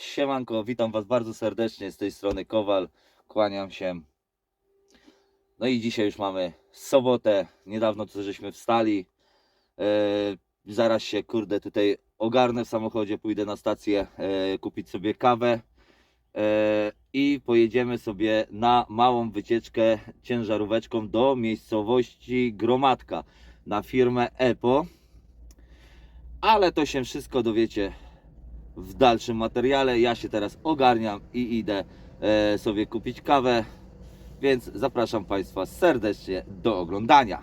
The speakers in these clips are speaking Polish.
Siemanko, witam Was bardzo serdecznie z tej strony Kowal. Kłaniam się. No i dzisiaj już mamy sobotę. Niedawno co żeśmy wstali. E, zaraz się kurde tutaj ogarnę w samochodzie, pójdę na stację e, kupić sobie kawę. E, I pojedziemy sobie na małą wycieczkę ciężaróweczką do miejscowości Gromadka na firmę EPO. Ale to się wszystko dowiecie w dalszym materiale. Ja się teraz ogarniam i idę e, sobie kupić kawę, więc zapraszam Państwa serdecznie do oglądania.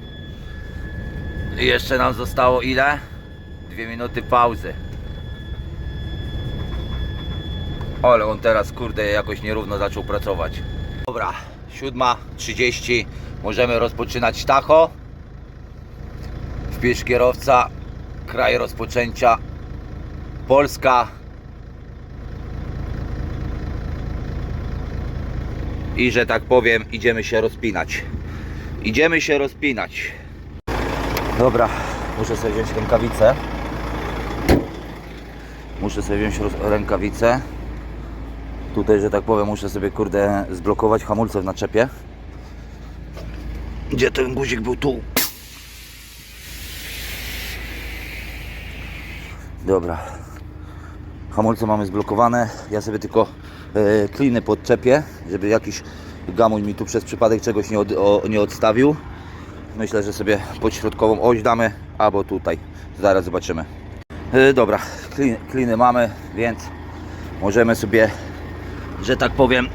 I jeszcze nam zostało ile? Dwie minuty pauzy. Ale on teraz kurde jakoś nierówno zaczął pracować. Dobra, 7.30 możemy rozpoczynać tacho. Wpisz kierowca, kraj rozpoczęcia Polska. i że tak powiem idziemy się rozpinać. Idziemy się rozpinać. Dobra, muszę sobie wziąć rękawicę. Muszę sobie wziąć rękawicę. Tutaj, że tak powiem, muszę sobie kurde zblokować hamulce w naczepie. Gdzie ten guzik był? Tu. Dobra. Hamulce mamy zblokowane. Ja sobie tylko e, kliny podczepię, żeby jakiś gamuń mi tu przez przypadek czegoś nie, od, o, nie odstawił. Myślę, że sobie podśrodkową oś damy, albo tutaj. Zaraz zobaczymy. E, dobra, kliny, mamy, więc możemy sobie, że tak powiem,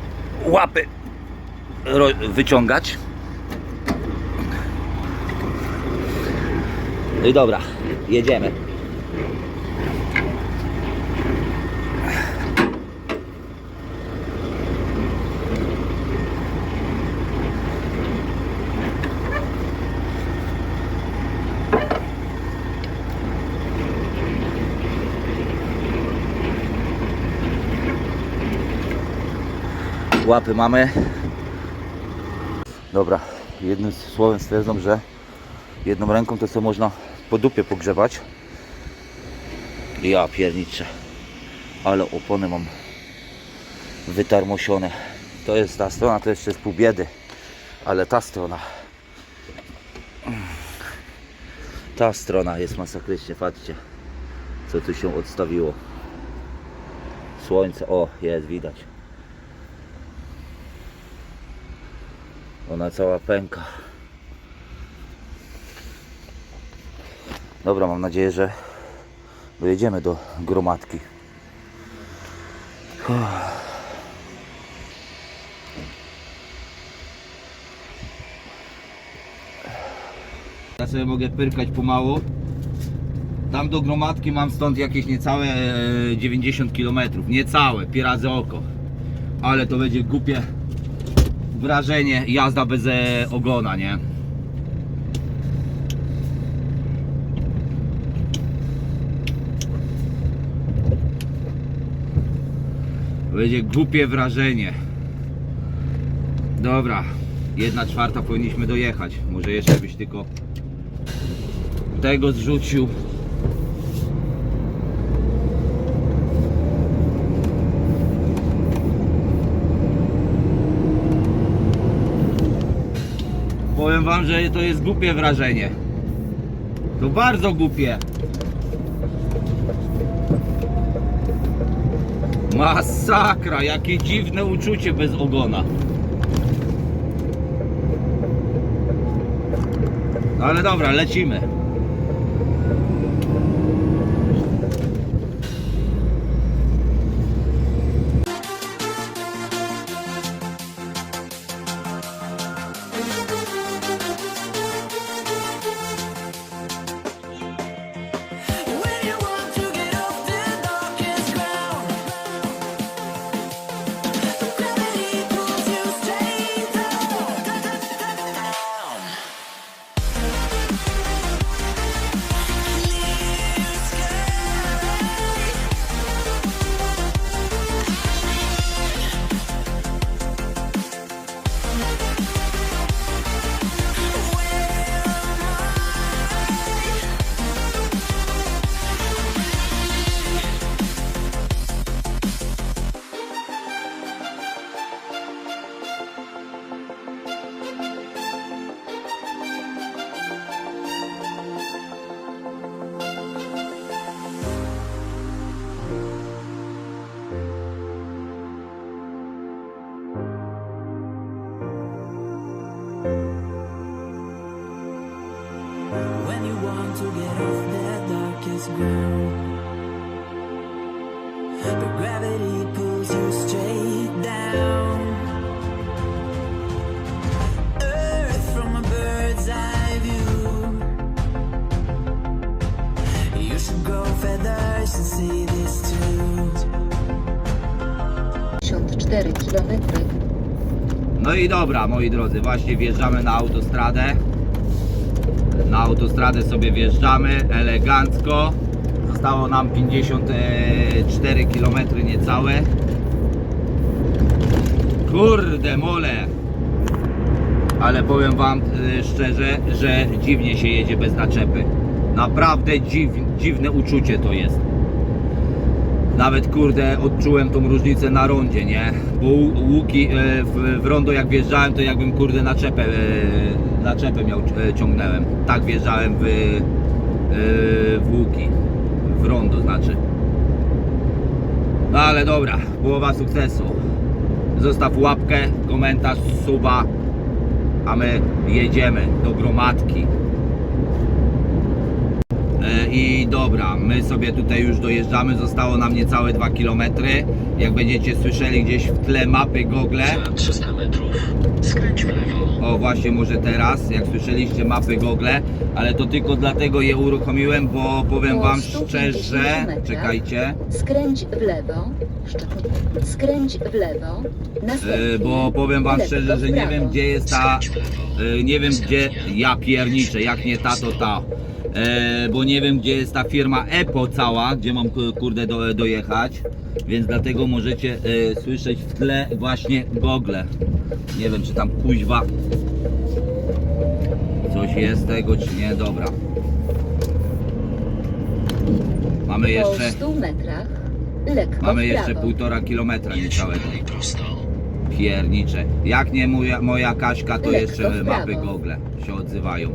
łapy wyciągać. No i dobra, jedziemy. Łapy mamy. Dobra, jednym słowem stwierdzam, że jedną ręką to co można po dupie pogrzebać. Ja pierniczę. Ale opony mam wytarmosione. To jest ta strona, to jeszcze jest pół biedy. Ale ta strona. Ta strona jest masakrycznie, patrzcie. Co tu się odstawiło. Słońce, o jest widać. Ona cała pęka. Dobra, mam nadzieję, że dojedziemy do gromadki. Ja sobie mogę pyrkać pomału. Tam do gromadki mam stąd jakieś niecałe e, 90 km. Niecałe, pi razy oko. Ale to będzie głupie wrażenie jazda bez e, ogona, nie? Będzie głupie wrażenie. Dobra, jedna czwarta powinniśmy dojechać. Może jeszcze byś tylko tego zrzucił. Powiem wam, że to jest głupie wrażenie. To bardzo głupie. Masakra, jakie dziwne uczucie bez ogona. Ale dobra, lecimy. 54 km. No i dobra, moi drodzy, właśnie wjeżdżamy na autostradę. Na autostradę sobie wjeżdżamy elegancko. Zostało nam 54 km niecałe. Kurde mole! Ale powiem Wam e, szczerze, że dziwnie się jedzie bez naczepy. Naprawdę dziw, dziwne uczucie to jest. Nawet kurde odczułem tą różnicę na rondzie, nie? Bo łu- łuki e, w, w rondo jak wjeżdżałem, to jakbym kurde naczepę, e, naczepę miał, e, ciągnąłem. Tak wjeżdżałem w, w łuki. W rondo znaczy. No ale dobra, połowa sukcesu. Zostaw łapkę, komentarz, suba, a my jedziemy do gromadki. I dobra, my sobie tutaj już dojeżdżamy, zostało nam niecałe 2 km. Jak będziecie słyszeli gdzieś w tle mapy Google, Za 300 metrów skręć w lewo. o właśnie może teraz, jak słyszeliście mapy Google, ale to tylko dlatego je uruchomiłem, bo powiem Po wam 150 szczerze, czekajcie, Skręć w lewo. Skręć w lewo. E, bo powiem wam szczerze, że nie wiem gdzie jest ta, e, nie wiem gdzie, ja pierniczę, jak nie ta to ta. E, bo nie wiem gdzie jest ta firma EPO cała, gdzie mam ku- kurde do, dojechać, więc dlatego możecie słyszeć w tle właśnie Google. Nie wiem czy tam kuźwa coś jest tego czy nie, dobra. Mamy Po jeszcze, 100 metrach lekko mamy w jeszcze półtora kilometra niecałego. dalej prosto. Piernicze. Jak nie moja, moja Kaśka, to Lekko jeszcze w mapy. Google się odzywają.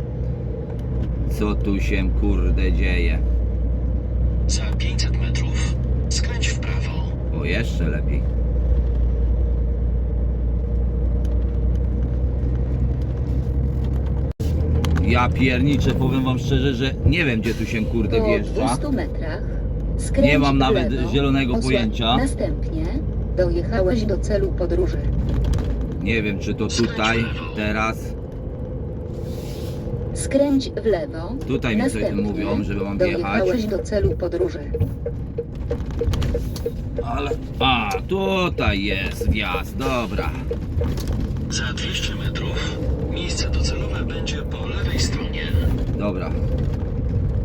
Co tu się kurde dzieje? Za 500 metrów skręć w prawo. O, jeszcze lepiej. Ja pierniczę, powiem wam szczerze, że nie wiem gdzie tu się kurde Po wjeżdża. 200 metrach skręć Nie mam w nawet lewo. zielonego pojęcia. Następnie dojechałeś do celu podróży. Nie wiem czy to tutaj, teraz. Skręć w lewo. Tutaj mi coś Następnie mówią, żeby mam wjechać. Dojechałeś do celu podróży. Ale. A, tutaj jest wjazd, dobra. Za 200 metrów miejsce docelowe będzie po lewej stronie. Dobra.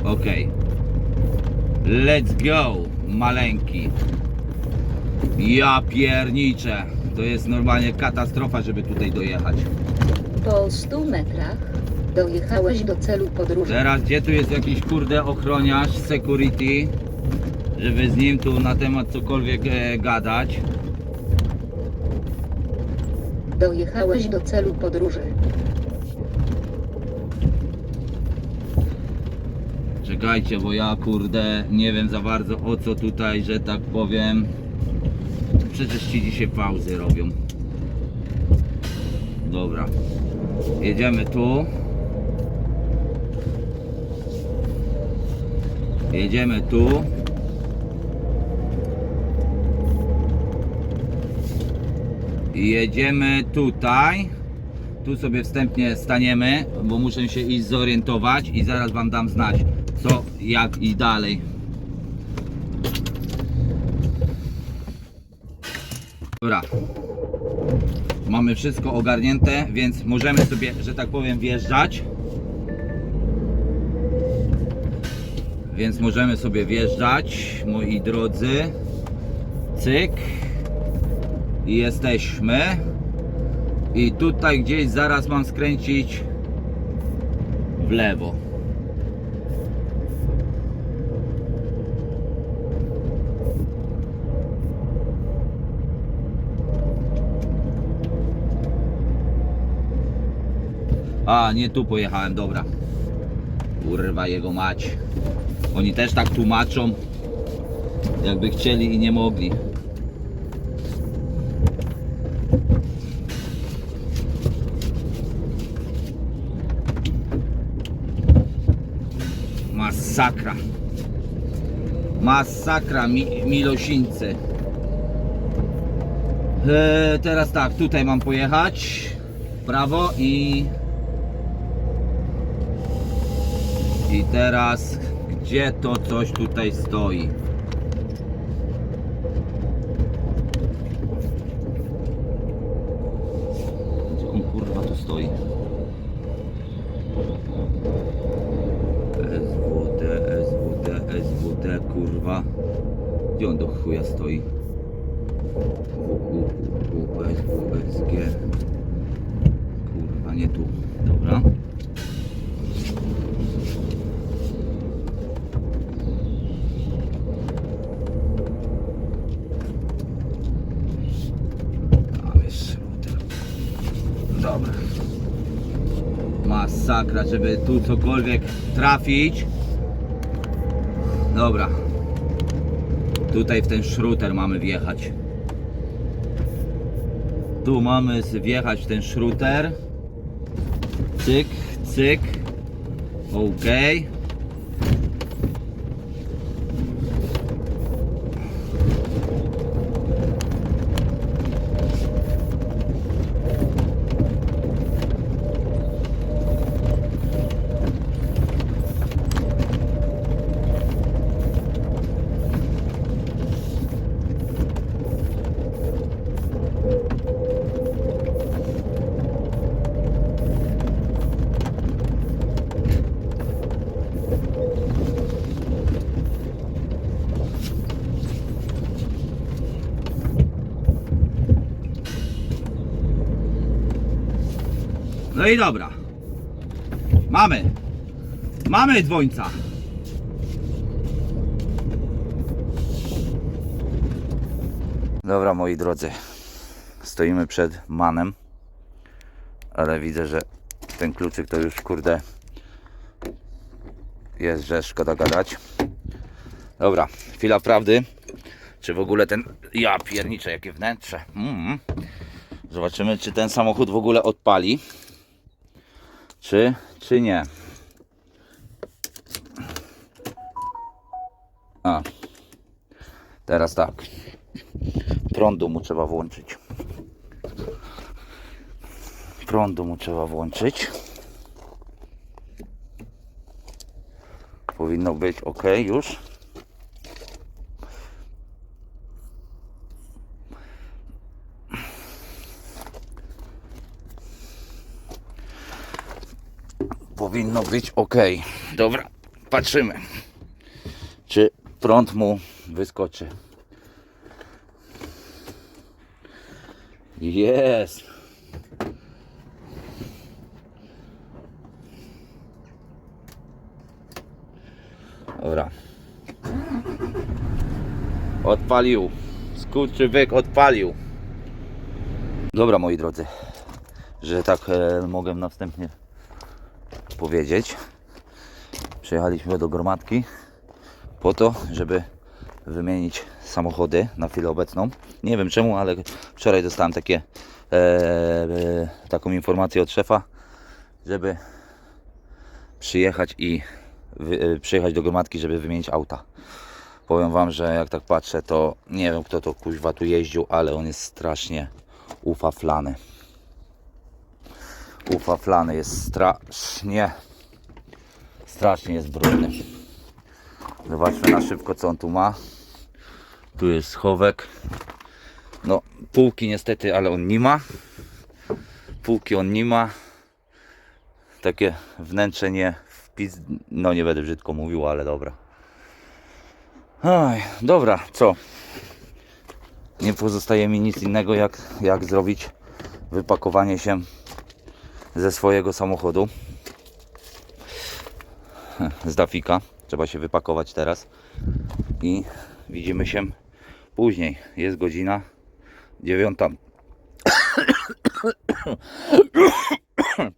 Okej. Let's go, maleńki. Ja pierniczę. To jest normalnie katastrofa, żeby tutaj dojechać. Po 100 metrach dojechałeś do celu podróży. Teraz gdzie tu jest jakiś kurde ochroniarz, security, żeby z nim tu na temat cokolwiek e, gadać. Dojechałeś do celu podróży. Czekajcie, bo ja kurde nie wiem za bardzo o co tutaj, że tak powiem. Przecież ci dzisiaj pauzy robią. Dobra. Jedziemy tu. Jedziemy tu. I Jedziemy tutaj. Tu sobie wstępnie staniemy, bo muszę się iść zorientować i zaraz Wam dam znać jak i dalej. Dobra. Mamy wszystko ogarnięte, więc możemy sobie, że tak powiem, wjeżdżać. Więc możemy sobie wjeżdżać, moi drodzy. Cyk. I jesteśmy. I tutaj gdzieś zaraz mam skręcić w lewo. A, nie tu pojechałem, dobra. Kurwa jego mać. Oni też tak tłumaczą, jakby chcieli i nie mogli. Masakra. Masakra, mi, milosińcy. E, teraz tak, tutaj mam pojechać. Prawo i... I teraz, gdzie to coś tutaj stoi? Gdzie on kurwa tu stoi? SWD, SWD, SWD, kurwa. Gdzie on do chuja stoi? WWWSWSG. Kurwa, nie tu. Dobra. Tam jest router. Dobra. Masakra, żeby tu cokolwiek trafić. Dobra. Tutaj w ten szruter mamy wjechać. Tu mamy wjechać w ten szruter. Cyk, cyk. Okej. No i dobra. Mamy. Mamy dwońca. Dobra, moi drodzy. Stoimy przed manem. Ale widzę, że ten kluczyk to już kurde jest, że szkoda gadać. Dobra, chwila prawdy. Czy w ogóle ten. Ja pierniczę, jakie wnętrze. Mm. Zobaczymy, czy ten samochód w ogóle odpali. Czy, czy nie. A. Teraz tak. Prądu mu trzeba włączyć. Prądu mu trzeba włączyć. Powinno być ok już. Powinno być ok. Dobra, patrzymy, czy prąd mu wyskoczy. Jest. Dobra. Odpalił. Skurczybyk odpalił. Dobra, moi drodzy, że tak e, mogę następnie powiedzieć. Przyjechaliśmy do gromadki po to, żeby wymienić samochody na chwilę obecną. Nie wiem czemu, ale wczoraj dostałem takie, e, e, taką informację od szefa, żeby przyjechać i wy, e, przyjechać do gromadki, żeby wymienić auta. Powiem Wam, że jak tak patrzę, to nie wiem kto to kuźwa tu jeździł, ale on jest strasznie ufaflany ufaflany jest strasznie strasznie jest brudny. Zobaczmy na szybko co on tu ma. Tu jest schowek. No półki niestety ale on nie ma. Półki on nie ma. Takie wnętrze nie wpis no nie będę brzydko mówił ale dobra. Oj, dobra co? Nie pozostaje mi nic innego jak, jak zrobić wypakowanie się ze swojego samochodu z Dafika. Trzeba się wypakować teraz i widzimy się później. Jest godzina dziewiąta.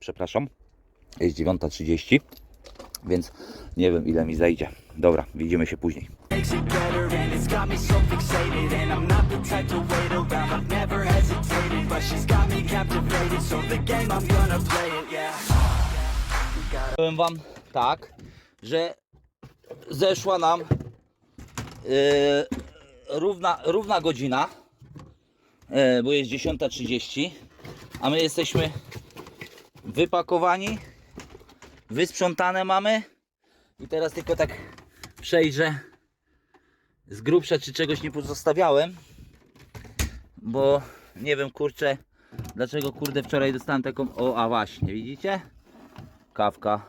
Przepraszam. Jest 9.30, więc nie wiem ile mi zejdzie. Dobra, widzimy się później. Powiem Wam tak, że zeszła nam yy, równa, równa godzina, yy, bo jest 10.30, a my jesteśmy wypakowani, wysprzątane mamy. I teraz tylko tak przejrzę z grubsza, czy czegoś nie pozostawiałem, bo nie wiem, kurczę, dlaczego, kurde, wczoraj dostałem taką, o, a właśnie, widzicie? Kawka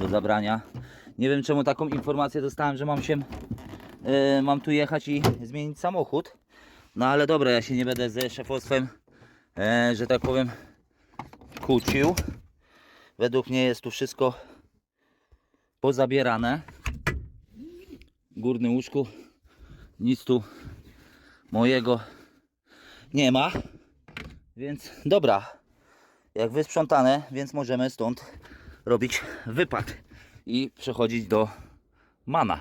do zabrania. Nie wiem, czemu taką informację dostałem, że mam się, yy, mam tu jechać i zmienić samochód, no ale dobra, ja się nie będę ze szefostwem, e, że tak powiem, kłócił. Według mnie jest tu wszystko pozabierane. Górnym łóżku nic tu mojego nie ma. Więc dobra, jak wysprzątane, więc możemy stąd robić wypad i przechodzić do mana.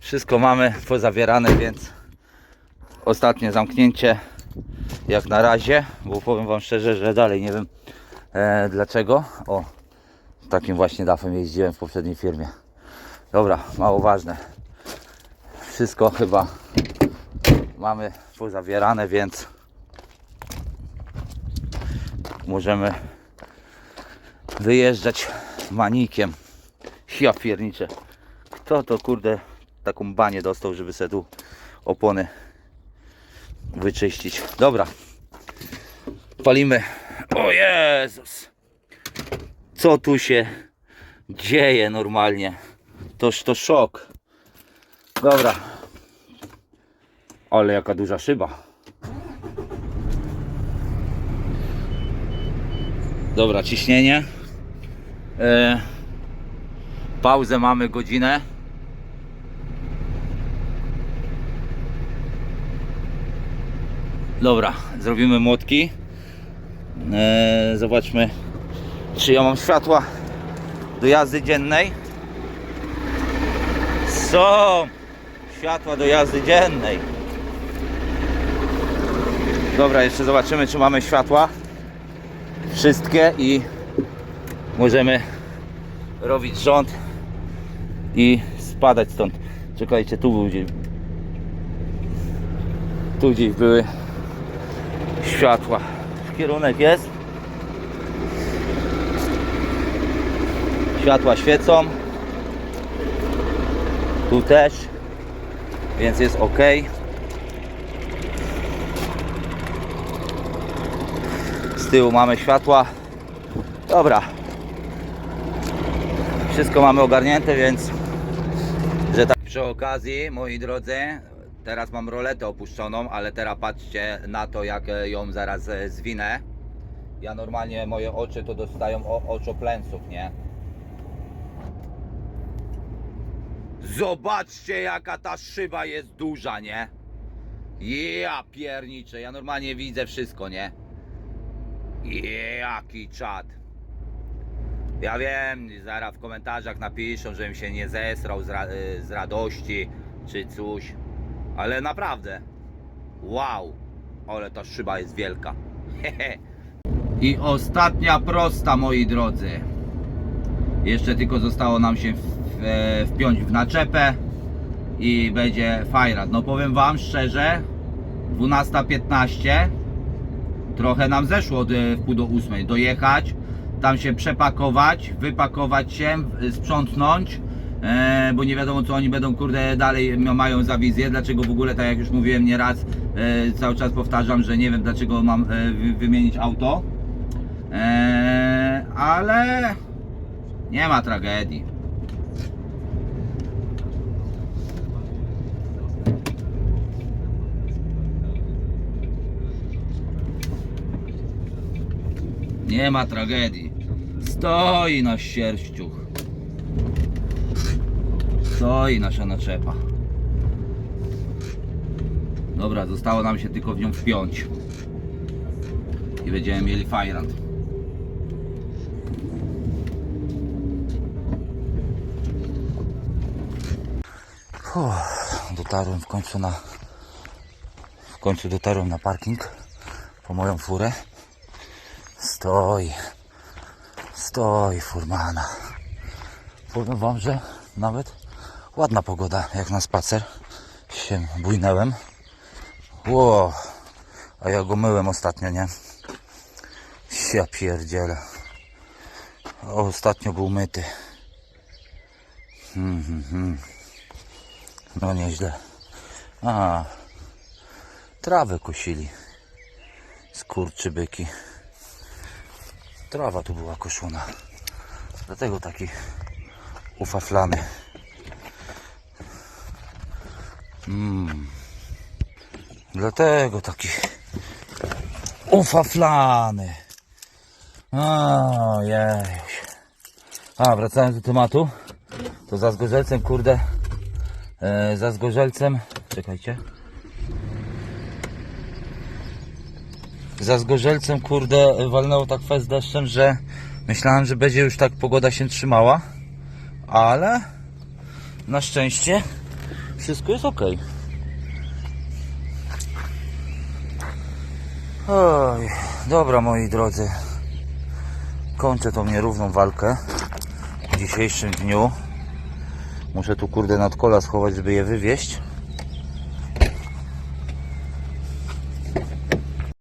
Wszystko mamy pozabierane, więc ostatnie zamknięcie jak na razie, bo powiem Wam szczerze, że dalej nie wiem e, dlaczego. O, takim właśnie dafem jeździłem w poprzedniej firmie. Dobra, mało ważne. Wszystko chyba mamy pozabierane, więc możemy wyjeżdżać manikiem. Ja pierniczę. Kto to kurde taką banię dostał, żeby sobie tu opony wyczyścić. Dobra. Palimy. O Jezus. Co tu się dzieje normalnie? Toż to szok. Dobra. Ale jaka duża szyba. Dobra, ciśnienie. E, pauzę mamy godzinę. Dobra, zrobimy młotki. E, zobaczmy, czy ja mam światła do jazdy dziennej. Są światła do jazdy dziennej. Dobra, jeszcze zobaczymy, czy mamy światła. Wszystkie i możemy robić rząd i spadać stąd. Czekajcie, tu był gdzieś. Tu gdzieś były światła. Kierunek jest. Światła świecą. Tu też. Więc jest ok. Tyłu mamy światła. Dobra. Wszystko mamy ogarnięte, więc że tak przy okazji, moi drodzy, teraz mam roletę opuszczoną, ale teraz patrzcie na to, jak e, ją zaraz e, zwinę. Ja normalnie, moje oczy to dostają o, oczoplęsów, nie? Zobaczcie, jaka ta szyba jest duża, nie? Ja pierniczę, ja normalnie widzę wszystko, nie? Jaki czad. Ja wiem, zaraz w komentarzach napiszą, żebym się nie zesrał z, ra y, z radości czy coś. Ale naprawdę. Wow. Ale ta szyba jest wielka. I ostatnia prosta, moi drodzy. Jeszcze tylko zostało nam się w, e, wpiąć w naczepę i będzie fajrat. No powiem Wam szczerze, 12.15 trochę nam zeszło e, w pół do ósmej. Dojechać, tam się przepakować, wypakować się, w- sprzątnąć, e, bo nie wiadomo co oni będą kurde dalej mają za wizję. Dlaczego w ogóle, tak jak już mówiłem nieraz, e, cały czas powtarzam, że nie wiem dlaczego mam e, wy, wymienić auto. E, ale nie ma tragedii. Nie ma tragedii. Stoi nasz sierściuch. Stoi nasza naczepa. Dobra, zostało nam się tylko w nią wpiąć. I będziemy mieli fajrant. Dotarłem w końcu na w końcu dotarłem na parking po moją furę. Stoi. Stoi furmana. powiem wam, że nawet ładna pogoda jak na spacer. Się bujnęłem. Ło, a ja go myłem ostatnio, nie? Ja. Ostatnio był myty. Hmm, hmm, hmm. No nieźle. A, trawę kosili. Skurczybyki. Trawa tu była koszona. Dlatego taki ufaflany. Mm. Dlatego taki ufaflany. Ojej. A, wracając do tematu, to za zgorzelcem, kurde, e, za zgorzelcem, czekajcie. Za zgorzelcem, kurde, walnęło tak fest deszczem, że myślałem, że będzie już tak pogoda się trzymała, ale na szczęście wszystko jest ok. Oj, dobra moi drodzy. Kończę tą nierówną walkę w dzisiejszym dniu. Muszę tu kurde nad kola schować, żeby je wywieźć.